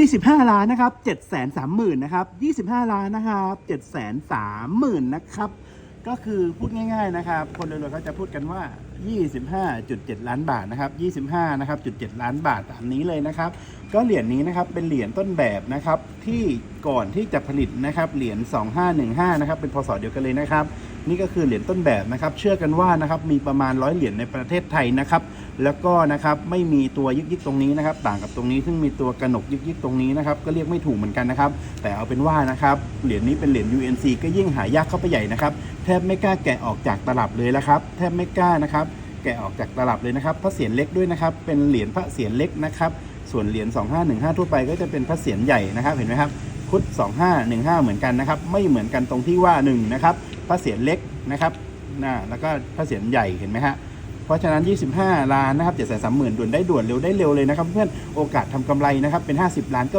25 ล้านนะครับ7 3 0 0 0 0นะครับ25 ล้านนะครับ7 3 0 0 0 0นะครับก็คือพูดง่าย ๆนะครับ คนรวยๆเขาจะพูดกันว่า 25.7 ล้านบาทนะครับ25นะครับจุด7ล้านบาทตามนี้เลยนะครับ ก็เหรียญนี้นะครับเป็นเหรียญต้นแบบนะครับที่ก่อนที่จะผลิตนะครับเหรียญ2515นะครับเป็นพศเดียวกันเลยนะครับ นี่ก็คือเหรียญต้นแบบนะครับ เชื่อกันว่านะครับมีประมาณร้อยเหรียญในประเทศไทยนะครับ แล้วก็นะครับไม่มีตัวยึกยิกตรงนี้นะครับ ต่างกับตรงนี้ซึ่งมีตัวกระหนกยึกยิกตรงนี้นะครับ ก็เรียกไม่ถูกเหมือนกันนะครับ แต่เอาเป็นว่านะครับเหรียญนี้เป็นเหรียญ UNC ก็ยิ่งหายากเข้าไปใหญ่นะครับ แทบไม่กล้าแกะออกจากตลับเลยละครับ แทบไม่กล้านะครับ แกะออกจากตลับเลยนะครับพระเศียรเล็กด้วยนะครับ เป็นเหรียญพระเศียรเล็กนะครับ ส่วนเหรียญ2515 ทั่วไปก็จะเป็นพระเศียรใหญ่นะครับ เห็นไหมครับพุทธ2515 เหมือนกันนะครับ ไม่เหมือนกันตรงที่ว่า1นะครับ พระเศียรเล็กนะครับนะแล้วก็พระเศียรใหญ่เห็นไหมฮะเพราะฉะนั้น 25 ล้านนะครับ7 3 0 0 0 0ด่วนได้ด่วนเร็วได้เร็วเลยนะครับ เพื่อนโอกาสทำกำไรนะครับเป็น 50 ล้านก็